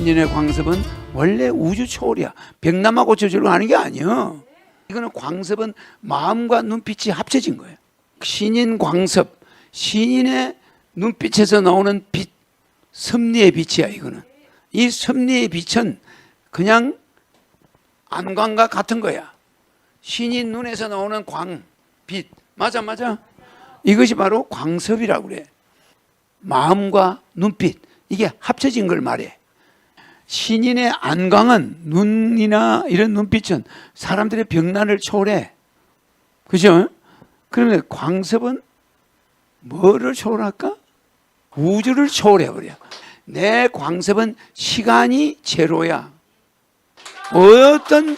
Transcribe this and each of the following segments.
신인의 광섭은 원래 우주 초월이야. 백남아 고쳐주려고 하는 게 아니야. 이거는 광섭은 마음과 눈빛이 합쳐진 거예요. 신인 광섭, 신인의 눈빛에서 나오는 빛, 섭리의 빛이야 이거는. 이 섭리의 빛은 그냥 안광과 같은 거야. 신인 눈에서 나오는 광, 빛. 맞아, 맞아. 이것이 바로 광섭이라고 그래. 마음과 눈빛. 이게 합쳐진 걸 말해. 신인의 안광은 눈이나 이런 눈빛은 사람들의 병난을 초월해. 그죠? 그러면 광섭은 뭐를 초월할까? 우주를 초월해버려. 내 광섭은 시간이 제로야. 어떤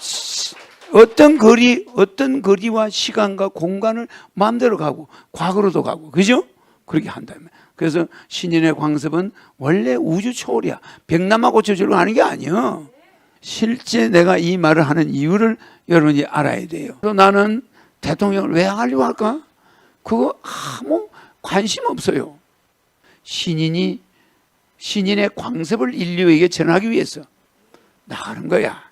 시- 어떤 거리, 어떤 거리와 시간과 공간을 마음대로 가고 과거로도 가고 그죠? 그렇게 한다면. 그래서 신인의 광섭은 원래 우주 초월이야. 백남아 고쳐주려고 하는 게 아니야. 실제 내가 이 말을 하는 이유를 여러분이 알아야 돼요. 또 나는 대통령을 왜 하려고 할까? 그거 아무 관심 없어요. 신인이 신인의 광섭을 인류에게 전하기 위해서 나가는 거야.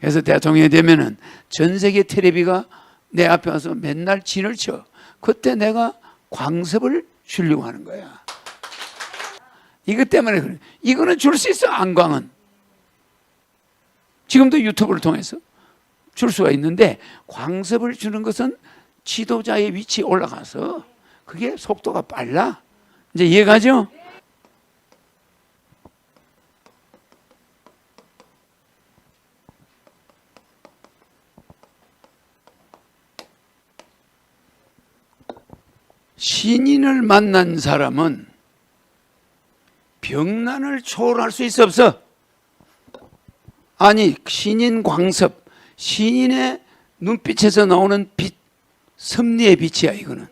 그래서 대통령이 되면은 전 세계 텔레비가 내 앞에 와서 맨날 진을 쳐. 그때 내가 광섭을 주려고 하는 거야. 이것 때문에 그래. 이거는 줄 수 있어, 안광은. 지금도 유튜브를 통해서 줄 수가 있는데 광섭을 주는 것은 지도자의 위치에 올라가서 그게 속도가 빨라. 이제 이해가죠? 신인을 만난 사람은 병난을 초월할 수 있어 없어? 아니 신인 광섭 신인의 눈빛에서 나오는 빛 섭리의 빛이야 이거는.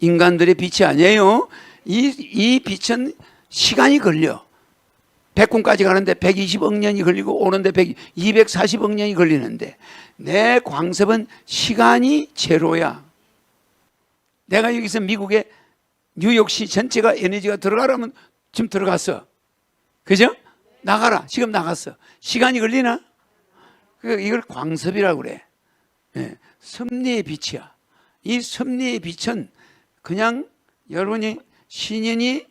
인간들의 빛이 아니에요. 이, 이 빛은 시간이 걸려. 백군까지 가는데 120억 년이 걸리고 오는데 100, 240억 년이 걸리는데 내 광섭은 시간이 제로야 내가 여기서 미국의 뉴욕시 전체가 에너지가 들어가라면 지금 들어갔어. 그죠? 나가라. 지금 나갔어. 시간이 걸리나? 그 이걸 광섭이라고 그래. 예, 섭리의 빛이야. 이 섭리의 빛은 그냥 여러분이 신인이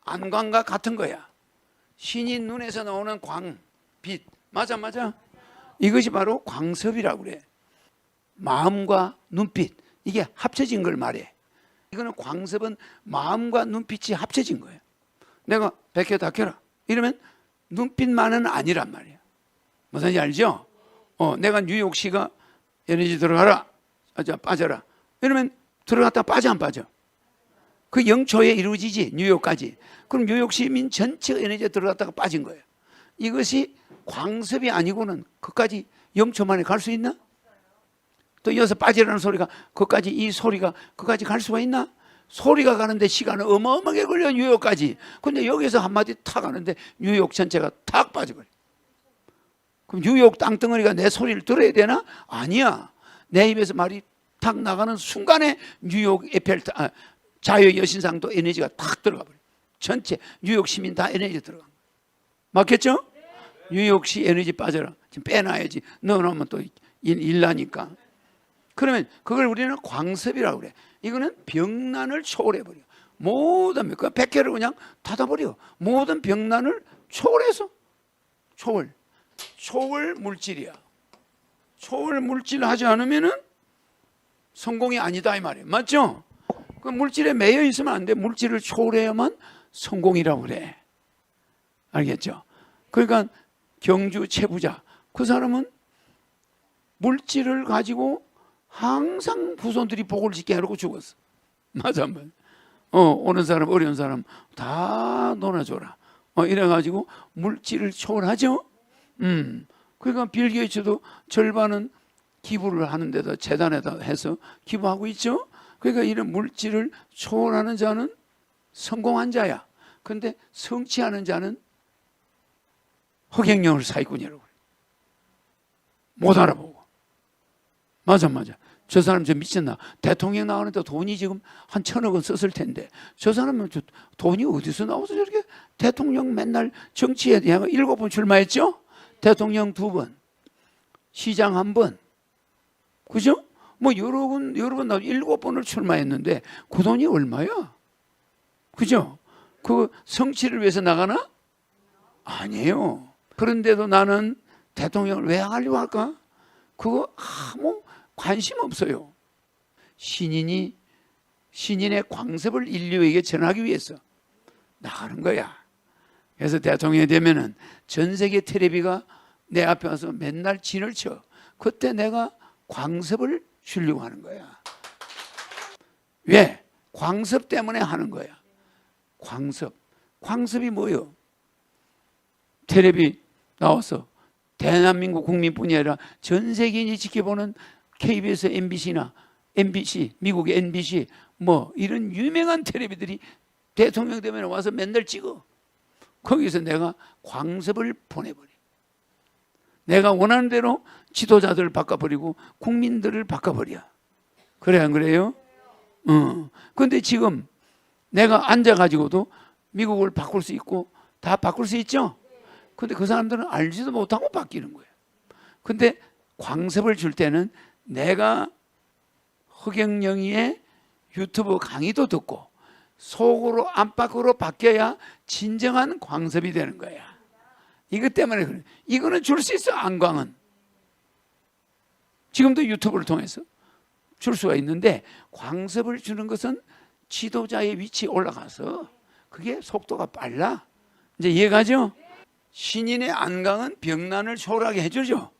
안광과 같은 거야. 신인 눈에서 나오는 광, 빛. 맞아, 맞아. 이것이 바로 광섭이라고 그래. 마음과 눈빛 이게 합쳐진 걸 말해. 이거는 광섭은 마음과 눈빛이 합쳐진 거예요. 내가 백해 닦여라 이러면 눈빛만은 아니란 말이야. 무슨 지 알죠? 어, 내가 뉴욕시가 에너지 들어가라, 아, 빠져라. 이러면 들어갔다 빠져 안 빠져? 그 0초에 이루어지지 뉴욕까지. 그럼 뉴욕 시민 전체 에너지가 들어갔다가 빠진 거예요. 이것이 광섭이 아니고는 그까지 0초 만에 갈 수 있나? 또 이어서 빠지라는 소리가 그까지 이 소리가 그까지 갈 수가 있나? 소리가 가는데 시간은 어마어마하게 걸려 뉴욕까지. 근데 여기서 한마디 탁 가는데 뉴욕 전체가 탁 빠져버려. 그럼 뉴욕 땅덩어리가 내 소리를 들어야 되나? 아니야. 내 입에서 말이 탁 나가는 순간에 뉴욕 에펠 아, 자유 여신상도 에너지가 탁 들어가 버려. 전체 뉴욕 시민 다 에너지 들어가. 맞겠죠? 뉴욕시 에너지 빠져라. 지금 빼놔야지. 넣어놓으면 또 일, 일 나니까. 그러면 그걸 우리는 광섭이라고 그래. 이거는 병난을 초월해버려. 모든 그 백개를 그냥 닫아버려. 모든 병난을 초월해서 초월. 초월 물질이야. 초월 물질 하지 않으면은 성공이 아니다 이 말이에요. 맞죠? 그 물질에 매여 있으면 안 돼. 물질을 초월해야만 성공이라고 그래. 알겠죠? 그러니까 경주 최부자 그 사람은 물질을 가지고 항상 후손들이 복을 짓게 하려고 죽었어. 맞아, 맞아. 어, 오는 사람, 어려운 사람 다 놀아줘라. 어, 이래가지고 물질을 초월하죠? 음. 그러니까 빌 게이츠도 절반은 기부를 하는 데다 재단에다 해서 기부하고 있죠? 그러니까 이런 물질을 초월하는 자는 성공한 자야. 근데 성취하는 자는 허경영을 사기꾼이라고. 못 알아보고. 맞아, 맞아. 저 사람 저 미쳤나? 대통령 나오는데 돈이 지금 한 천억은 썼을 텐데 저 사람은 저 돈이 어디서 나와서 저렇게 대통령 맨날 정치에 대한 일곱 번 출마했죠? 대통령 두 번, 시장 한 번, 그죠? 뭐 여러 번 여러 번 나 일곱 번을 출마했는데 그 돈이 얼마야? 그죠? 그 성취를 위해서 나가나? 아니에요. 그런데도 나는 대통령을 왜 하려고 할까? 그거 아무 관심 없어요. 신인이 신인의 광섭을 인류에게 전하기 위해서 나가는 거야. 그래서 대통령이 되면은 전 세계 텔레비가 내 앞에 와서 맨날 진을 쳐. 그때 내가 광섭을 주려고 하는 거야. 왜? 광섭 때문에 하는 거야. 광섭. 광섭이 뭐요? 텔레비 나와서 대한민국 국민뿐이 아니라 전 세계인이 지켜보는 KBS, MBC나 MBC, 미국의 NBC 뭐 이런 유명한 텔레비들이 대통령 되면 와서 맨날 찍어. 거기서 내가 광섭을 보내버려. 내가 원하는 대로 지도자들을 바꿔버리고 국민들을 바꿔버려. 그래 안 그래요? 어. 근데 지금 내가 앉아가지고도 미국을 바꿀 수 있고 다 바꿀 수 있죠? 근데 그 사람들은 알지도 못하고 바뀌는 거예요. 근데 광섭을 줄 때는 내가 허경영이의 유튜브 강의도 듣고 속으로 안팎으로 바뀌어야 진정한 광섭이 되는 거야. 이것 때문에 그래. 이거는 줄 수 있어 안광은. 지금도 유튜브를 통해서 줄 수가 있는데 광섭을 주는 것은 지도자의 위치에 올라가서 그게 속도가 빨라. 이제 이해가죠? 신인의 안강은 병난을 초월하게 해주죠.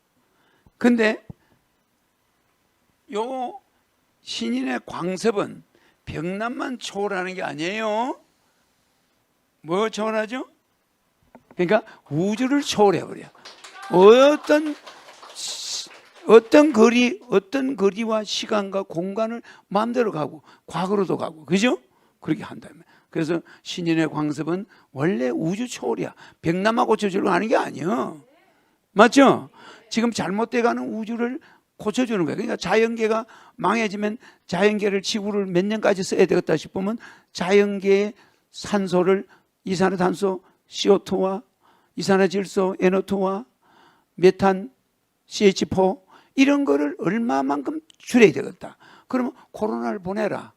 근데 요 신인의 광섭은 병난만 초월하는 게 아니에요. 뭐 초월하죠? 그러니까 우주를 초월해 버려. 어떤 어떤 거리, 어떤 거리와 시간과 공간을 마음대로 가고 과거로도 가고 그죠? 그렇게 한다면. 그래서 신인의 광섭은 원래 우주 초월이야. 병남아 고쳐주려고 하는 게 아니야. 맞죠? 지금 잘못돼 가는 우주를 고쳐주는 거야. 그러니까 자연계가 망해지면 자연계를 지구를 몇 년까지 써야 되겠다 싶으면 자연계의 산소를 이산화탄소 CO2와 이산화질소 NO2와 메탄 CH4 이런 거를 얼마만큼 줄여야 되겠다. 그러면 코로나를 보내라.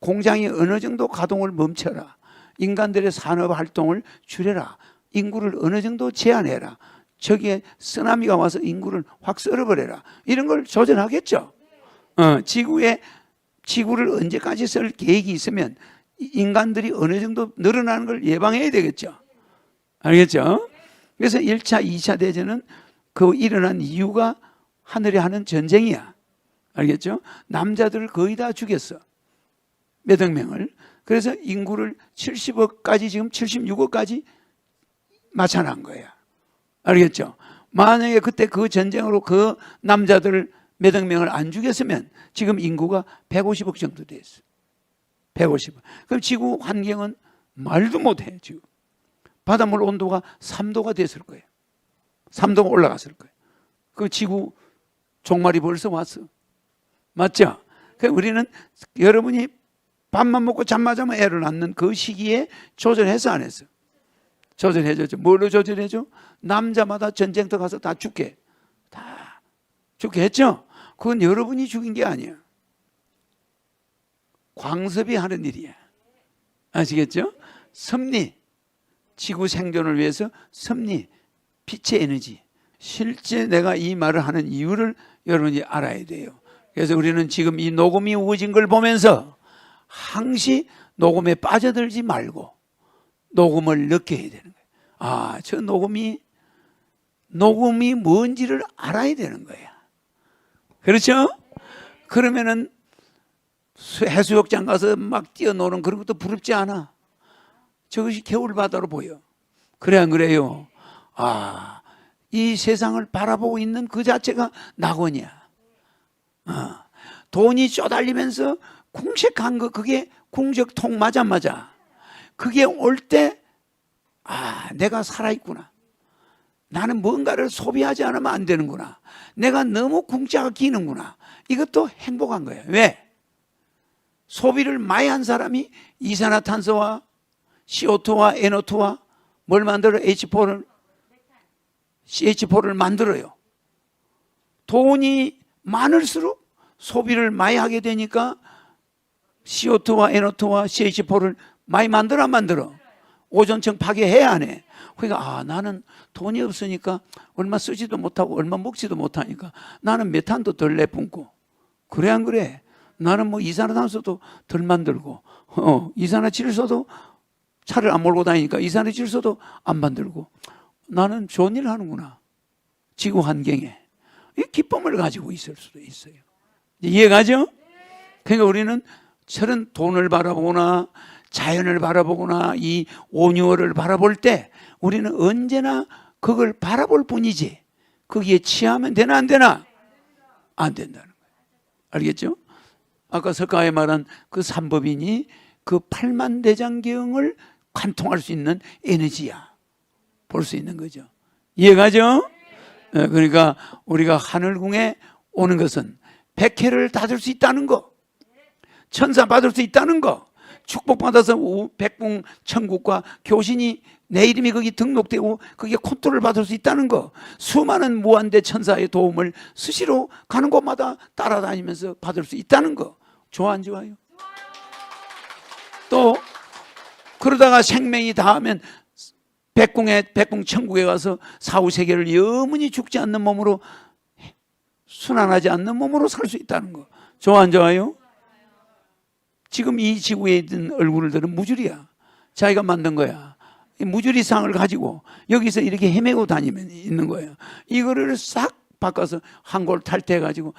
공장이 어느 정도 가동을 멈춰라. 인간들의 산업 활동을 줄여라. 인구를 어느 정도 제한해라. 저기에 쓰나미가 와서 인구를 확 썰어버려라. 이런 걸 조절하겠죠. 어, 지구에 지구를 언제까지 쓸 계획이 있으면 인간들이 어느 정도 늘어나는 걸 예방해야 되겠죠. 알겠죠? 그래서 1차, 2차 대전은 그 일어난 이유가 하늘에 하는 전쟁이야. 알겠죠? 남자들을 거의 다 죽였어. 몇 억 명을. 그래서 인구를 70억까지 지금 76억까지 맞춰놓은 거야. 알겠죠? 만약에 그때 그 전쟁으로 그 남자들 몇억 명을 안 죽였으면 지금 인구가 150억 정도 됐어. 150억. 그럼 지구 환경은 말도 못해, 지금. 바닷물 온도가 3도가 됐을 거예요. 3도가 올라갔을 거예요. 그 지구 종말이 벌써 왔어. 맞죠? 그 우리는 여러분이 밥만 먹고 잠만 자면 애를 낳는 그 시기에 조절해서 안 했어. 조절해줬죠. 뭘로 조절해줘? 남자마다 전쟁터 가서 다 죽게. 다 죽게 했죠? 그건 여러분이 죽인 게 아니야. 광섭이 하는 일이야. 아시겠죠? 섭리. 지구 생존을 위해서 섭리. 빛의 에너지. 실제 내가 이 말을 하는 이유를 여러분이 알아야 돼요. 그래서 우리는 지금 이 녹음이 우진 걸 보면서 항시 녹음에 빠져들지 말고 녹음을 느껴야 되는 거예요. 아, 저 녹음이 녹음이 뭔지를 알아야 되는 거야. 그렇죠? 그러면은 해수욕장 가서 막 뛰어노는 그런 것도 부럽지 않아. 저것이 겨울바다로 보여. 그래 안 그래요? 아, 이 세상을 바라보고 있는 그 자체가 낙원이야. 어. 돈이 쪼달리면서 궁색한 거 그게 궁적 통 맞아 맞아. 그게 올 때 아, 내가 살아있구나. 나는 뭔가를 소비하지 않으면 안 되는구나. 내가 너무 궁자가 기는구나. 이것도 행복한 거예요. 왜? 소비를 많이 한 사람이 이산화탄소와 CO2와 NO2와 뭘 만들어? H4를 CH4를 만들어요. 돈이 많을수록 소비를 많이 하게 되니까 CO2와 NO2와 CH4를 많이 만들어 안 만들어? 오존층 파괴해야 안 해. 그러니까 아 나는 돈이 없으니까 얼마 쓰지도 못하고 얼마 먹지도 못하니까 나는 메탄도 덜 내뿜고 그래 안 그래? 나는 뭐 이산화탄소도 덜 만들고 어, 이산화질소도 차를 안 몰고 다니니까 이산화질소도 안 만들고 나는 좋은 일을 하는구나. 지구 환경에 이 기쁨을 가지고 있을 수도 있어요. 이해가죠? 그러니까 우리는 저런 돈을 바라보거나 자연을 바라보거나 이 온유어를 바라볼 때 우리는 언제나 그걸 바라볼 뿐이지 거기에 취하면 되나 안 되나? 안 된다는 거예요. 알겠죠? 아까 석가에 말한 그 삼법인이 그 팔만 대장경을 관통할 수 있는 에너지야. 볼 수 있는 거죠. 이해가죠? 예, 그러니까 우리가 하늘궁에 오는 것은 백해를 닫을 수 있다는 거, 천사 받을 수 있다는 거, 축복받아서 우- 백궁 천국과 교신이 내 이름이 거기 등록되고 거기에 컨트롤 받을 수 있다는 거, 수많은 무한대 천사의 도움을 수시로 가는 곳마다 따라다니면서 받을 수 있다는 거, 좋아 안 좋아요? 또 그러다가 생명이 닿으면 백궁에 백궁 천국에 가서 사후 세계를 영원히 죽지 않는 몸으로 순환하지 않는 몸으로 살 수 있다는 거. 좋아 안 좋아요? 지금 이 지구에 있는 얼굴들은 무줄이야. 자기가 만든 거야. 이 무줄이상을 가지고 여기서 이렇게 헤매고 다니면 있는 거예요. 이거를 싹 바꿔서 한골 탈퇴해 가지고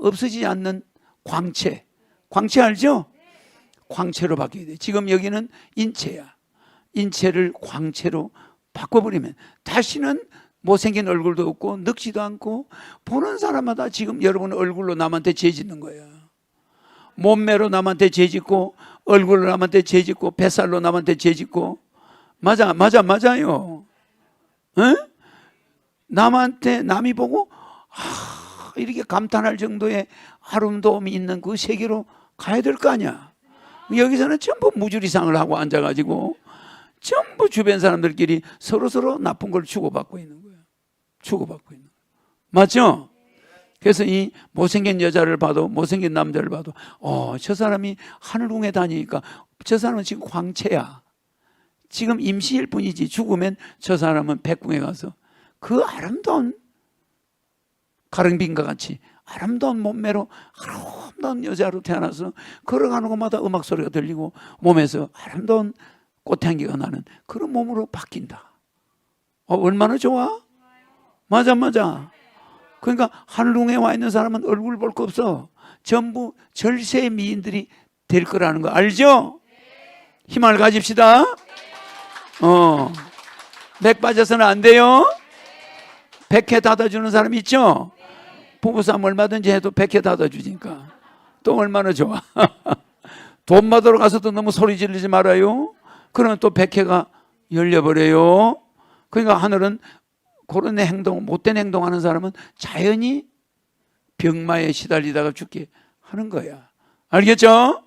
없어지지 않는 광채. 광채 알죠? 광채로 바뀌어야 돼. 지금 여기는 인체야. 인체를 광채로 바꿔버리면 다시는 못생긴 얼굴도 없고 늙지도 않고 보는 사람마다 지금 여러분 얼굴로 남한테 죄 짓는 거야. 몸매로 남한테 죄짓고 얼굴로 남한테 죄짓고 뱃살로 남한테 죄짓고 맞아 맞아 맞아요. 응? 남한테 남이 보고 아, 이렇게 감탄할 정도의 아름다움이 있는 그 세계로 가야 될 거 아니야. 여기서는 전부 무주리상을 하고 앉아가지고 전부 주변 사람들끼리 서로 서로 나쁜 걸 주고받고 있는 거야. 주고받고 있는 거야. 맞죠? 그래서 이 못생긴 여자를 봐도 못생긴 남자를 봐도 어, 저 사람이 하늘궁에 다니니까 저 사람은 지금 광채야. 지금 임시일 뿐이지 죽으면 저 사람은 백궁에 가서 그 아름다운 가릉빈과 같이 아름다운 몸매로 아름다운 여자로 태어나서 걸어가는 곳마다 음악 소리가 들리고 몸에서 아름다운 꽃향기가 나는 그런 몸으로 바뀐다. 어, 얼마나 좋아? 맞아, 맞아. 그러니까 하늘궁에 와 있는 사람은 얼굴 볼 거 없어. 전부 절세 미인들이 될 거라는 거 알죠? 희망을 가집시다. 어, 맥 빠져서는 안 돼요. 백해 닫아주는 사람 있죠? 부부싸움 얼마든지 해도 백해 닫아주니까 또 얼마나 좋아. 돈 받으러 가서도 너무 소리 지르지 말아요. 그러면 또 백해가 열려버려요. 그러니까 하늘은 그런 행동, 못된 행동하는 사람은 자연히 병마에 시달리다가 죽게 하는 거야. 알겠죠?